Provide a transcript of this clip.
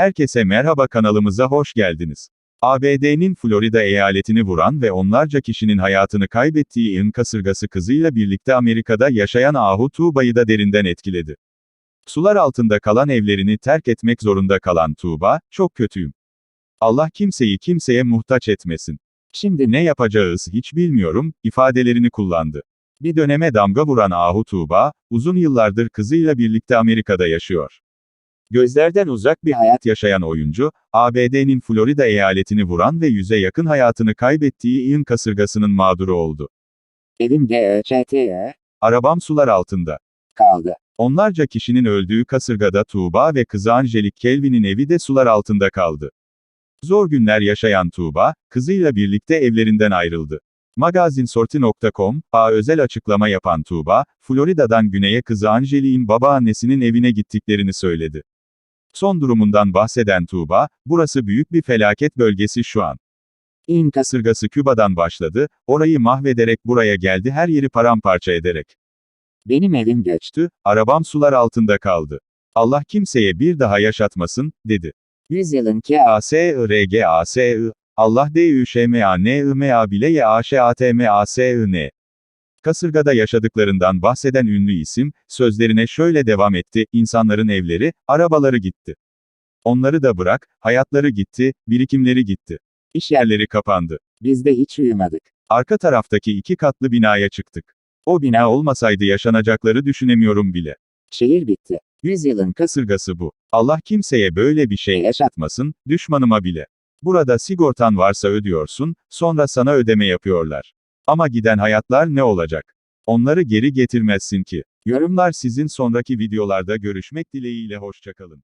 Herkese merhaba kanalımıza hoş geldiniz. ABD'nin Florida eyaletini vuran ve onlarca kişinin hayatını kaybettiği İN kasırgası kızıyla birlikte Amerika'da yaşayan Ahu Tuğba'yı da derinden etkiledi. Sular altında kalan evlerini terk etmek zorunda kalan Tuğba, çok kötüyüm. Allah kimseyi kimseye muhtaç etmesin. Şimdi ne yapacağız hiç bilmiyorum, ifadelerini kullandı. Bir döneme damga vuran Ahu Tuğba, uzun yıllardır kızıyla birlikte Amerika'da yaşıyor. Gözlerden uzak bir hayat yaşayan oyuncu, ABD'nin Florida eyaletini vuran ve yüze yakın hayatını kaybettiği Ian kasırgasının mağduru oldu. Evim GÖÇT'ye Arabam sular altında. kaldı. Onlarca kişinin öldüğü kasırgada Tuğba ve kızı Angelik Kelvin'in evi de sular altında kaldı. Zor günler yaşayan Tuğba, kızıyla birlikte evlerinden ayrıldı. Magazinsorti.com, A özel açıklama yapan Tuğba, Florida'dan güneye kızı Angelik'in babaannesinin evine gittiklerini söyledi. Son durumundan bahseden Tuğba, burası büyük bir felaket bölgesi şu an. İn Kasırgası Küba'dan başladı, orayı mahvederek buraya geldi her yeri paramparça ederek. benim evim göç. Tü, arabam sular altında kaldı. Allah kimseye bir daha yaşatmasın, dedi. Yüzyılın ki A-S-I-R-G-A-S-I, Allah D-Ü-Ş-M-A-N-I-M-A bile Y-A-Ş-A-T-M-A-S-I-N. Kasırgada yaşadıklarından bahseden ünlü isim, sözlerine şöyle devam etti, insanların evleri, arabaları gitti. Onları da bırak, hayatları gitti, birikimleri gitti. İş yerleri kapandı. biz de hiç uyumadık. Arka taraftaki iki katlı binaya çıktık. O bina olmasaydı yaşanacakları düşünemiyorum bile. Şehir bitti. Yüzyılın Kasırgası bu. Allah kimseye böyle bir şey yaşat. yaşatmasın, düşmanıma bile. Burada sigortan varsa ödüyorsun, sonra sana ödeme yapıyorlar. Ama giden hayatlar ne olacak? Onları geri getirmezsin ki. Yorumlar sizin sonraki videolarda görüşmek dileğiyle hoşçakalın.